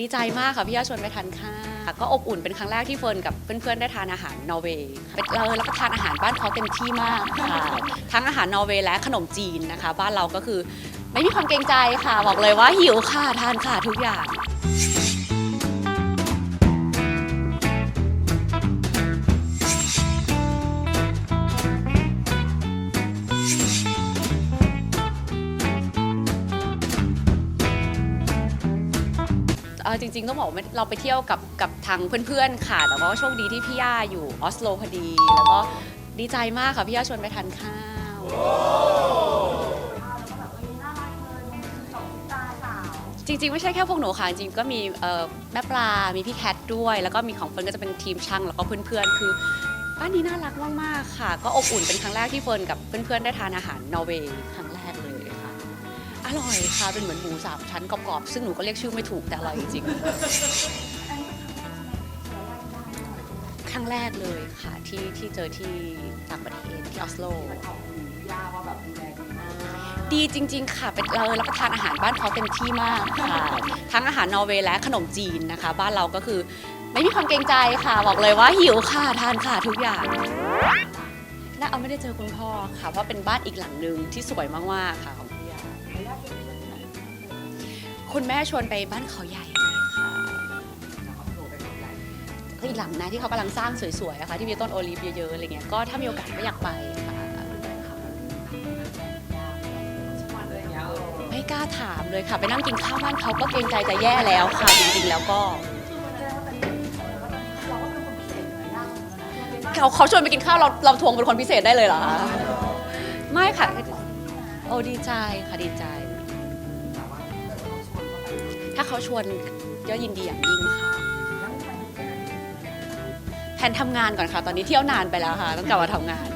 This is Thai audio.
ดีใจมากค่ะพี่ย่าชวนไปทานข้าวก็อบอุ่นเป็นครั้งแรกที่เฟิร์นกับเพื่อนๆได้ทานอาหารนอร์เวย์เป็นเรารับประทานอาหารบ้านเขาเต็มที่มากค่ะ ทั้งอาหารนอร์เวย์และขนมจีนนะคะ บ้านเราก็คือไม่มีความเกรงใจค่ะ บอกเลยว่าหิวค่ะทานค่ะทุกอย่าง ออจริง ๆ ต้องบอกว่าเราไปเที่ยวกับกับทางเพื่อนๆค่ะแต่ว่าโชคดีที่พี่ย่าอยู่ออสโลพอดี แล้วก็ดีใจมากค่ะพี่ย่าชวนไปทานข้าว จริง ๆ ไม่ใช่แค่พวกหนูค่ะ จริงๆก็มีเอ่อแม่ปลา มีพี่แคทด้วย แล้วก็มีของเฟิร์นก็จะเป็นทีมช่างแล้วก็เพื่อนๆ คือบ้านนี้น่ารักมากๆค่ะ ก็อบอุ่นเป็นครั้งแรกที่เฟิร์นกับเพื่อนๆ ได้ทานอาหารนอร์เวย์ครั้ง อร่อยค่ะเป็นเหมือนหมูสามชั้นกรอบๆซึ่งหนูก็เรียกชื่อไม่ถูกแต่อร่อยจริงๆครั้งแรกเลยค่ะที่ที่เจอที่ต่างประเทศที่ออสโลดีจริง ๆ ค่ะเป็นเรารับประทานอาหารบ้านเขาเต็มที่มากค่ะ ทั้งอาหารนอร์เวย์และขนมจีนนะคะ บ้านเราก็คือไม่มีความเกรงใจค่ะ บอกเลยว่าหิวค่ะทานค่ะทุกอย่างน่าเอาไม่ได้เจอคุณพ่อค่ะ เพราะเป็นบ้านอีกหลังหนึ่งที่สวยมากๆค่ะของพี่ยา คุณแม่ชวนไปบ้านเขาใหญ่ค่ะก็อีกหลังนะที่เขากำลังสร้างสวยๆอะค่ะที่มีต้นโอลิฟเยอะๆอะไรเงี้ยก็ถ้ามีโอกาสก็อยากไปค่ะไม่กล้าถามเลยค่ะ ไปนั่งกินข้าวบ้านเขาก็เกรงใจจะแย่แล้วค่ะจริงๆแล้วก็เขาเขาชวนไปกินข้าวเราเราทวงเป็นคนพิเศษได้เลยเหรอไม่ค่ะ โอ้ดีใจค่ะดีใจ ถ้าเขาชวนก็ยินดีอย่างยิ่งค่ะแผนทำงานก่อนค่ะ ตอนนี้เที่ยวนานไปแล้วค่ะ ต้องกลับมาทำงาน